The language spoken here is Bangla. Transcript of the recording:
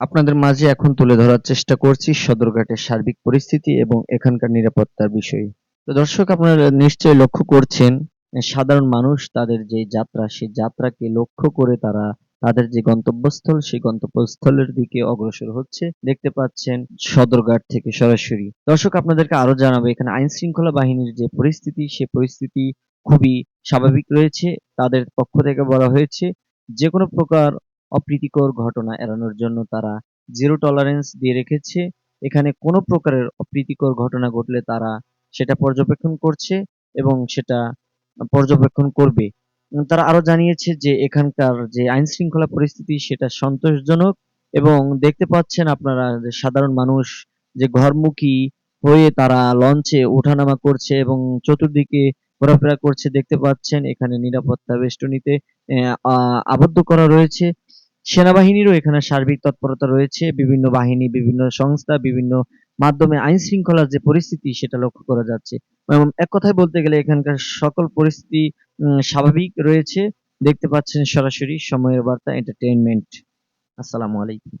আপনাদের মাঝে এখন তুলে ধরার চেষ্টা করছি সদরঘাটের সার্বিক পরিস্থিতি এবং এখানকার নিরাপত্তার বিষয়। তো দর্শক, আপনারা নিশ্চয়ই লক্ষ্য করছেন, সাধারণ মানুষ তাদের যে যাত্রা, সেই যাত্রাকে লক্ষ্য করে তারা তাদের যে গন্তব্যস্থল, সেই গন্তব্যস্থলের দিকে অগ্রসর হচ্ছে। দেখতে পাচ্ছেন সদরঘাট থেকে সরাসরি। দর্শক, আপনাদেরকে আরও জানাব, এখানে আইন শৃঙ্খলা বাহিনীর যে পরিস্থিতি, সে পরিস্থিতি খুবই স্বাভাবিক রয়েছে। তাদের পক্ষ থেকে বলা হয়েছে, যে কোনো প্রকার অপ্রীতিকর ঘটনা এড়ানোর জন্য তারা জিরো টলারেন্স দিয়ে রেখেছে। এখানে কোনো প্রকারের অপ্রীতিকর ঘটনা ঘটলে তারা সেটা পর্যবেক্ষণ করছে এবং সেটা পর্যবেক্ষণ করবে। তারা আরও জানিয়েছে যে এখানকার যে আইন শৃঙ্খলা পরিস্থিতি সেটা সন্তোষজনক এবং দেখতে পাচ্ছেন আপনারা যে সাধারণ মানুষ যে ঘরমুখী হয়ে তারা লঞ্চে ওঠানামা করছে এবং চতুর্দিকে ঘোরাফেরা করছে, দেখতে পাচ্ছেন এখানে নিরাপত্তা বেষ্টনীতে আবদ্ধ করা রয়েছে। সেনাবাহিনীরও এখানে সার্বিক তৎপরতা রয়েছে। বিভিন্ন বাহিনী, বিভিন্ন সংস্থা, বিভিন্ন মাধ্যমে আইন শৃঙ্খলার যে পরিস্থিতি, সেটা লক্ষ্য করা যাচ্ছে। এবং এক কথায় বলতে গেলে এখানকার সকল পরিস্থিতি স্বাভাবিক রয়েছে। দেখতে পাচ্ছেন সরাসরি সময়ের বার্তা এন্টারটেইনমেন্ট আসসালামু আলাইকুম।